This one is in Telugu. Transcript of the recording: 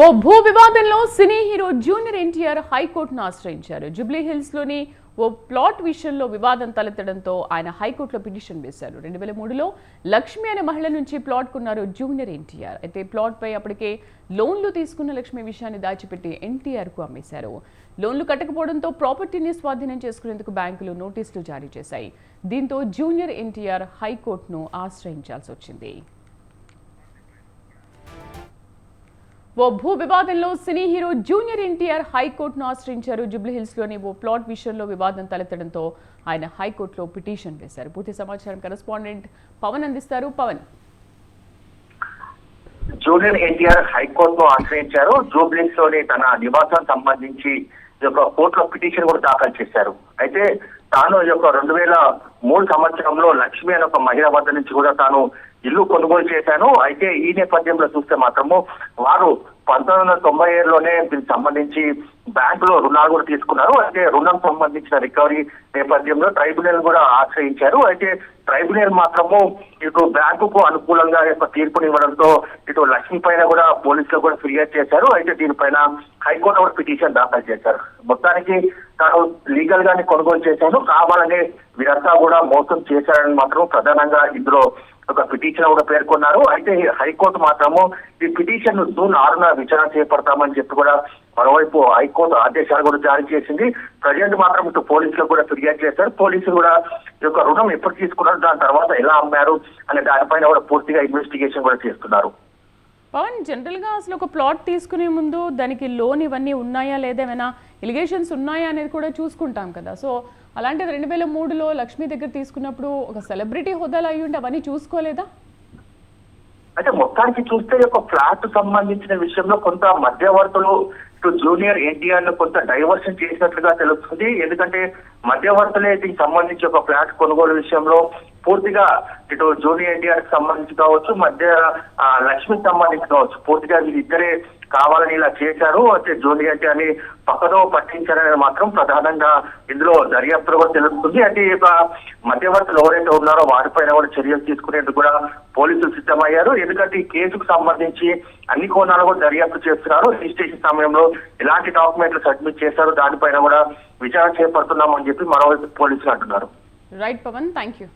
ఓ భూ వివాదంలో సినీ హీరో జూనియర్ ఎన్టీఆర్ హైకోర్టును ఆశ్రయించారు. జూబ్లీ హిల్స్లోని ఓ ప్లాట్ విషయంలో వివాదం తలెత్తడంతో ఆయన హైకోర్టులో పిటిషన్ వేశారు. రెండు వేల మూడులో లక్ష్మి అనే మహిళ నుంచి ప్లాట్ కొన్నారు జూనియర్ ఎన్టీఆర్. అయితే ప్లాట్ పై అప్పటికే లోన్లు తీసుకున్న లక్ష్మి విషయాన్ని దాచిపెట్టి ఎన్టీఆర్కు అమ్మేశారు. లోన్లు కట్టకపోవడంతో ప్రాపర్టీని స్వాధీనం చేసుకునేందుకు బ్యాంకులు నోటీసులు జారీ చేశాయి. దీంతో జూనియర్ ఎన్టీఆర్ హైకోర్టును ఆశ్రయించాల్సి వచ్చింది. ఓ భూ వివాదంలో సినీ హీరో జూనియర్ ఎన్టీఆర్ హైకోర్టును ఆశ్రయించారు. జూబ్లీహిల్స్లోని ఓ ప్లాట్ విషయంలో వివాదం తలెత్తడంతో ఆయన హైకోర్టులో పిటిషన్ వేశారు. పూర్తి సమాచారం కరెస్పాండెంట్ పవన్ అందిస్తారు. పవన్. జూనియర్ ఎన్టీఆర్ హైకోర్టును ఆశ్రయించారు. జూబ్లీహిల్స్లోని తన నివాసం సంబంధించి ఒక కోర్టులో పిటిషన్ కూడా దాఖలు చేశారు. అయితే తాను యొక్క రెండు వేల మూడు సంవత్సరంలో లక్ష్మి అనే ఒక మహిళ వద్ద నుంచి కూడా తాను ఇల్లు కొనుగోలు చేశాను. అయితే ఈ నేపథ్యంలో చూస్తే మాత్రము వారు పంతొమ్మిది వందల తొంభై ఏడులోనే దీనికి సంబంధించి బ్యాంకులో రుణాలు కూడా తీసుకున్నారు. అయితే రుణం సంబంధించిన రికవరీ నేపథ్యంలో ట్రైబ్యునల్ కూడా ఆశ్రయించారు. అయితే ట్రైబ్యునల్ మాత్రము ఇటు బ్యాంకుకు అనుకూలంగా యొక్క తీర్పునివ్వడంతో ఇటు లక్ష్మి పైన కూడా పోలీసులు కూడా ఫిర్యాదు చేశారు. అయితే దీనిపైన హైకోర్టు కూడా పిటిషన్ దాఖలు చేశారు. మొత్తానికి తాను లీగల్ గానే కొనుగోలు చేశాను. కావాలనే వీరంతా కూడా మోసం చేశారని మాత్రం ప్రధానంగా ఇందులో ఒక పిటిషన్ కూడా పేర్కొన్నారు. అయితే హైకోర్టు మాత్రము ఈ పిటిషన్ను జూన్ ఆరున విచారణ చేపడతామని చెప్పి కూడా మరోవైపు హైకోర్టు ఆదేశాలు కూడా జారీ చేసింది. ప్రజెంట్ మాత్రం ఇటు పోలీసులకు కూడా ఫిర్యాదు చేశారు. పోలీసులు కూడా ఈ యొక్క రుణం ఎప్పుడు తీసుకున్నారు దాని తర్వాత ఎలా అమ్మారు అనే దానిపైన కూడా పూర్తిగా ఇన్వెస్టిగేషన్ కూడా చేస్తున్నారు. పవన్ జనరల్గా అసలు ఒక ప్లాట్ తీసుకునే ముందు దానికి లోన్ ఇవన్నీ ఉన్నాయా లేదా ఏమైనా ఇలిగేషన్స్ ఉన్నాయా అనేది కూడా చూసుకుంటాం కదా. సో అలాంటిది రెండు వేల మూడులో లక్ష్మి దగ్గర తీసుకున్నప్పుడు ఒక సెలబ్రిటీ హోదాలో అయ్యి ఉంటే అవన్నీ చూసుకోలేదా? అంటే మొత్తానికి చూస్తే ఒక ఫ్లాట్ సంబంధించిన విషయంలో కొంత మధ్యవర్తులు ఇటు జూనియర్ ఎన్టీఆర్ను కొంత డైవర్షన్ చేసినట్లుగా తెలుస్తుంది. ఎందుకంటే మధ్యవర్తులే దీనికి సంబంధించి ఒక ఫ్లాట్ కొనుగోలు విషయంలో పూర్తిగా ఇటు జూనియర్ ఎన్టీఆర్కి సంబంధించి కావచ్చు మధ్య లక్ష్మికి సంబంధించి కావచ్చు. పూర్తిగా వీళ్ళిద్దరే కావాలని ఇలా చేశారు. అయితే జూనియర్ ఎన్టీఆర్ని పక్కదో పట్టించారని మాత్రం ప్రధానంగా ఇందులో దర్యాప్తులో కూడా తెలుస్తుంది. అంటే ఇక మధ్యవర్తులు ఎవరైతే ఉన్నారో వారిపైన కూడా చర్యలు తీసుకునేందుకు కూడా పోలీసులు సిద్ధమయ్యారు. ఎందుకంటే ఈ కేసుకు సంబంధించి అన్ని కోణాలు కూడా దర్యాప్తు చేస్తున్నారు. రిజిస్ట్రేషన్ సమయంలో ఎలాంటి డాక్యుమెంట్లు సబ్మిట్ చేశారు దానిపైన కూడా విచారణ చేపడుతున్నామని చెప్పి మరోవైపు పోలీసులు అంటున్నారు. Right Pawan thank you